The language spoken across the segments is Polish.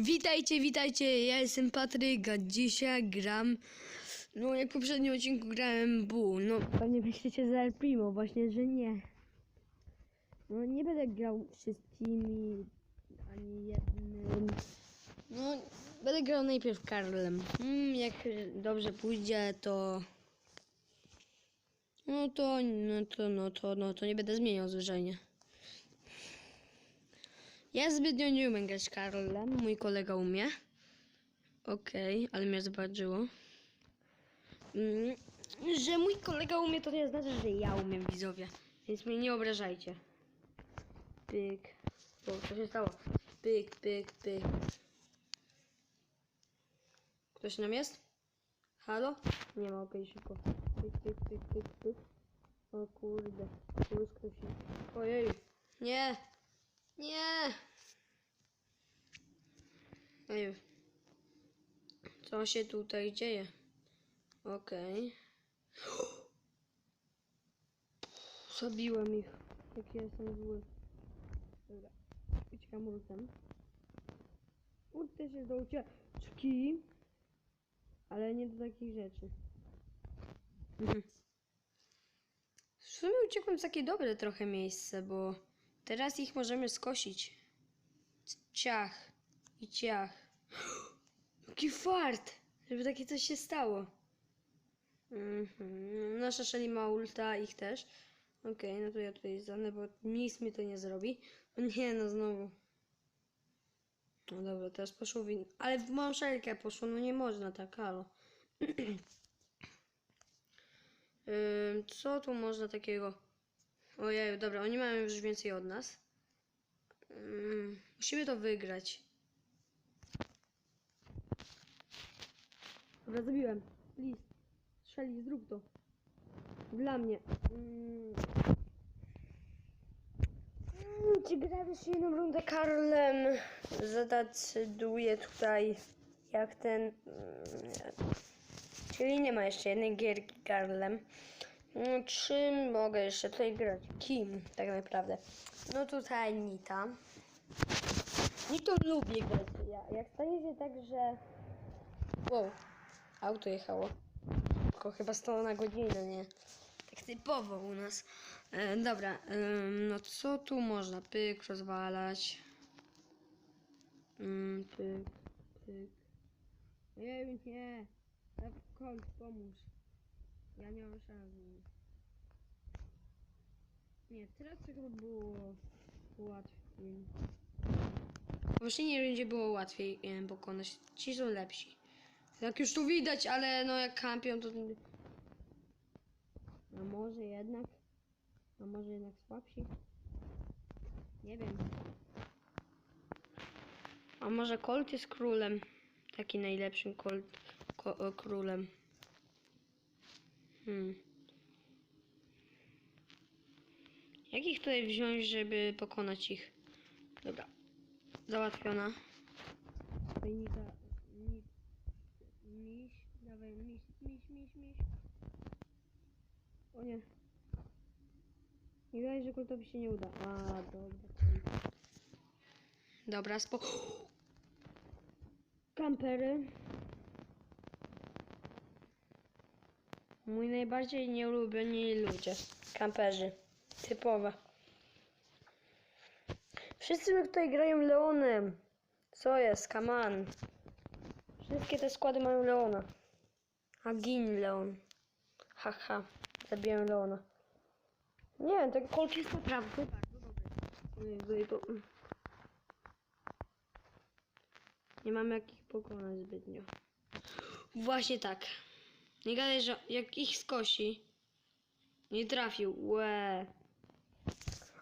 Witajcie, witajcie, ja jestem Patryk, a dzisiaj gram, no jak w poprzednim odcinku grałem Bu, no pewnie myślicie za El Primo, właśnie, że nie. No nie będę grał wszystkimi, ani jednym, no będę grał najpierw Karlem, mm, jak dobrze pójdzie, to... No to, no to, no to, no to nie będę zmieniał zwyczajnie. Ja zbytnio nie umiem grać Karolem, mój kolega umie. Okej, ale mnie zobaczyło. Mm, że mój kolega umie, to nie znaczy, że ja umiem, widzowie. Więc mnie nie obrażajcie. Pyk. O, co się stało? Pyk, pyk, pyk. Ktoś tam jest? Halo? Nie ma, okej, szybko. Pyk, pyk, pyk, pyk, pyk. O kurde, błysknął się. Ojej, nie! Nie! Ej, co się tutaj dzieje? Okej. Zabiłem ich. Jaki jestem zły. Dobra. Uciekam ultem. Ult też jest do ucieczki. Ale nie do takich rzeczy. Mhm. W sumie uciekłem w takie dobre trochę miejsce, bo teraz ich możemy skosić. Ciach i ciach. Jaki fart, żeby takie coś się stało. Mhm. Nasza Shelly ma ulta, ich też. Okej, no to ja tutaj zanę, bo nic mi to nie zrobi. O nie, no znowu. No dobra, teraz poszło win... Ale w moją szelkę poszło, no nie można tak, halo. Co tu można takiego? Ojej, dobra, oni mają już więcej od nas. Ym, musimy to wygrać. Dobra, zabiłem. Please. Shelly, zrób to. Dla mnie. Mm. Mm, Czy gramy jeszcze jedną rundę Karlem? Zadecyduję tutaj jak ten... mm, Czyli nie ma jeszcze jednej gierki Karlem. Mm, Czym mogę jeszcze tutaj grać? Kim tak naprawdę? No tutaj Nita. Nitą lubię grać. Ja, jak stanie się tak, że... Wow, auto jechało. Tylko chyba 100 na godzinę, nie? Tak typowo u nas. E, dobra, em, no co tu można? Pyk, rozwalać. Mm, pyk, pyk. Ej, nie. Kolt, pomóż. Ja nie mam szans. Nie, teraz chyba było łatwiej. W poprzedniej rundzie było łatwiej pokonać. Ci są lepsi. Jak już tu widać, ale no jak kampią to... A może jednak? A może jednak słabsi? Nie wiem. A może Colt jest królem? Taki najlepszym Colt, ko, o, królem. Hmm. Jak ich tutaj wziąć, żeby pokonać ich? Dobra. Załatwiona. Tutaj miś, dawaj, miś, miś, miś, miś. O nie. Nie wydaje, że kultowi się nie uda. A, dobra. Dobra, spo... Kampery. Mój najbardziej nieulubieni ludzie. Kamperzy. Typowe. Wszyscy tutaj grają Leonem. Co jest? On. Wszystkie te składy mają Leona. A gin Leon. Haha. Zabiłem Leona. Nie wiem, ten Colt jest naprawdę bardzo dobry. Nie mam jak ich pokonać zbytnio. Właśnie tak. Nie gadaj, że jak ich skosi... Nie trafił. Łe.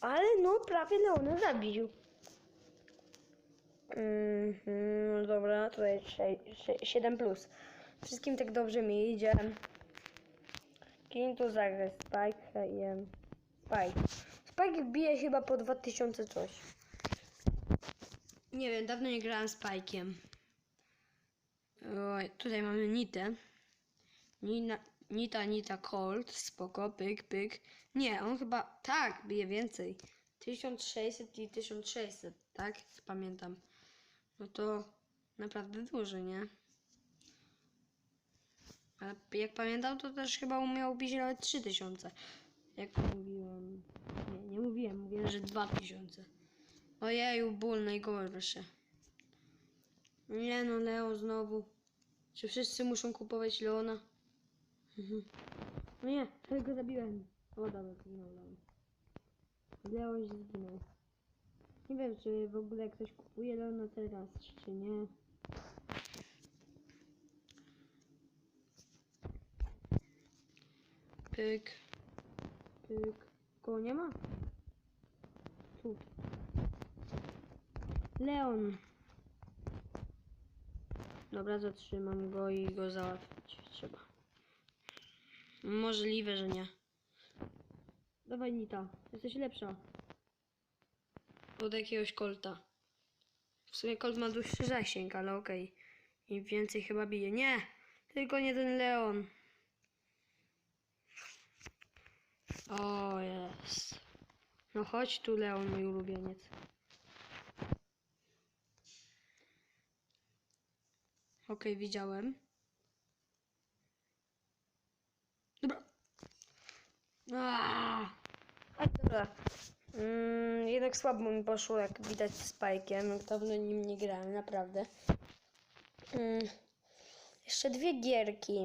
Ale no, prawie Leona zabił. Mhm, dobra, tutaj 7 plus. Wszystkim tak dobrze mi idzie. Kim tu zagrać? Spike i em, Spike. Spike bije chyba po 2000 coś. Nie wiem, dawno nie grałem Spike'iem. Oj, tutaj mamy Nitę. Nina, Nita, Nita, Colt, spoko, pyk, pyk. Nie, on chyba, tak, bije więcej. 1600 i 1600, tak? Pamiętam. No to naprawdę duży, nie? Ale jak pamiętam, to też chyba umiał bić nawet 3000. Jak mówiłem. Nie, nie mówiłem, mówiłem, że 2000. Ojeju, ból najgorszy. Nie no, Leo znowu. Czy wszyscy muszą kupować Leona? Mhm. No nie, ale go zabiłem. O, dobra, zginął Leon. Leo już zginął. Nie wiem, czy w ogóle ktoś kupuje Leona teraz, czy nie. Pyk. Pyk. Kogo nie ma? Tu. Leon. Dobra, zatrzymam go i go załatwić trzeba. Możliwe, że nie. Dawaj Nita, jesteś lepsza. Od jakiegoś kolta. W sumie kolt ma dłuższy zasięg, ale okej. I więcej chyba bije. Nie! Tylko nie ten Leon. O, jest. No chodź tu, Leon, mój ulubieniec. Okej, widziałem. Dobra. Aaaa! A, dobra. Mm, jednak słabo mi poszło, jak widać z Spike'em. Dawno nim nie grałem, naprawdę. Mm, jeszcze dwie gierki.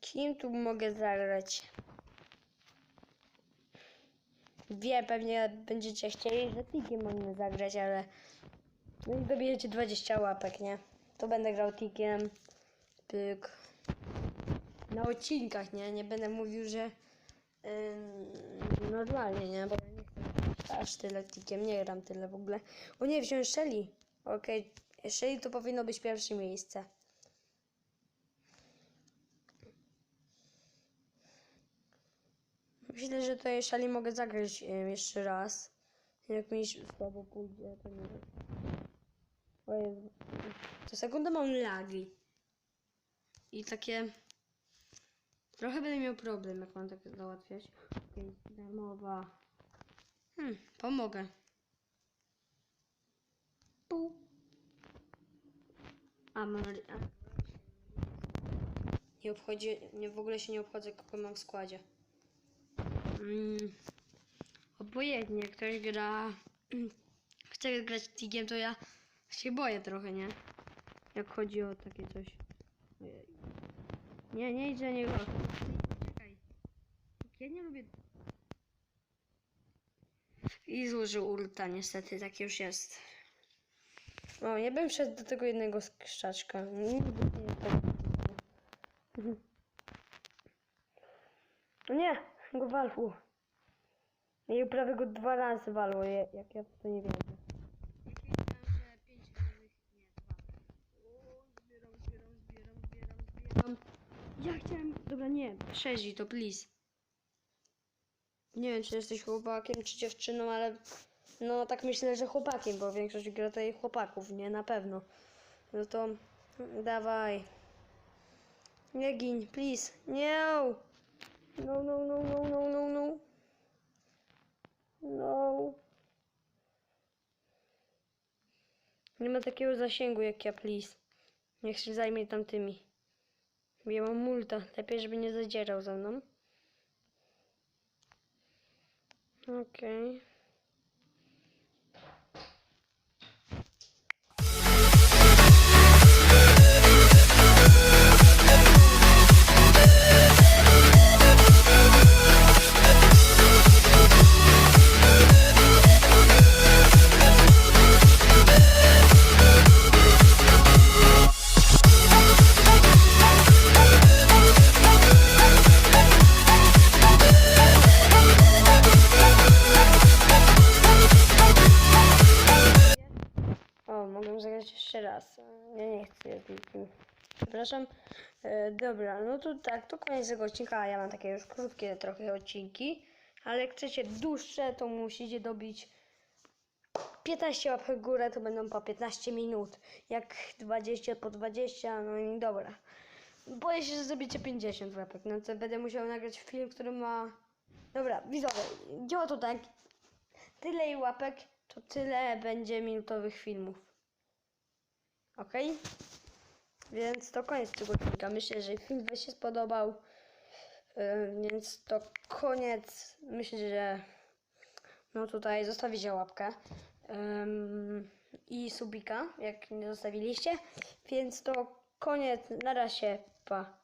Kim tu mogę zagrać? Wie, pewnie będziecie chcieli, że Tikiem możemy zagrać, ale no i dobijecie 20 łapek, nie? To będę grał Tikiem. Pyk. Na odcinkach, nie? Nie będę mówił, że ym, normalnie, nie? Bo ja nie chcę aż tyle Tikiem, nie gram tyle w ogóle. O nie, wziąłem Shelly. Okej, Shelly to powinno być pierwsze miejsce. Myślę, że to Shelly mogę zagrać em, jeszcze raz. Jak mi słabo pójdzie, to nie wiem. O Jezu. Co sekundę mam lagi. I takie... Trochę będę miał problem, jak mam tak załatwiać. Okej, darmowa. Hmm, pomogę. Pu. A, mam... Nie obchodzi... Nie, w ogóle się nie obchodzę, kogo mam w składzie. Mm, obojętnie, ktoś gra... Chce grać tigiem, to ja się boję trochę, nie? Jak chodzi o takie coś. Ojej. Nie, nie idź za niego. Czekaj. Ja nie lubię... I złożył ulta, niestety, tak już jest. O, nie bym szedł do tego jednego krzaczka. Nigdy nie jestem. Mhm. O nie, go walło. I prawie go dwa razy walło, jak ja to nie wierzę. Ja chciałem. Sześć to please. Nie wiem, czy jesteś chłopakiem, czy dziewczyną, ale. No, tak myślę, że chłopakiem, bo większość gra tutaj chłopaków, nie? Na pewno. No to. Dawaj. Nie gin, please. Nie! No, no, no, no, no, no, no. No. Nie ma takiego zasięgu jak ja, please. Niech się zajmie tamtymi. Ja mam multa. Lepiej, żeby nie zadzierał ze mną. Okej. O, raz. Ja nie chcę. Przepraszam. E, dobra, no to tak, to koniec tego odcinka. Ja mam takie już krótkie trochę odcinki. Ale jak chcecie dłuższe, to musicie dobić 15 łapek w górę, to będą po 15 minut. Jak 20 po 20, no i dobra. Boję się, że zrobicie 50 łapek, no to będę musiał nagrać film, który ma... Dobra, widzowie, działa to tak. Tyle i łapek, to tyle będzie minutowych filmów. Ok? Więc to koniec tego odcinka. Myślę, że film Wam się spodobał. Yy, Więc to koniec. Myślę, że no tutaj zostawicie łapkę ym, i subika, jak nie zostawiliście. Więc to koniec. Na razie. Pa.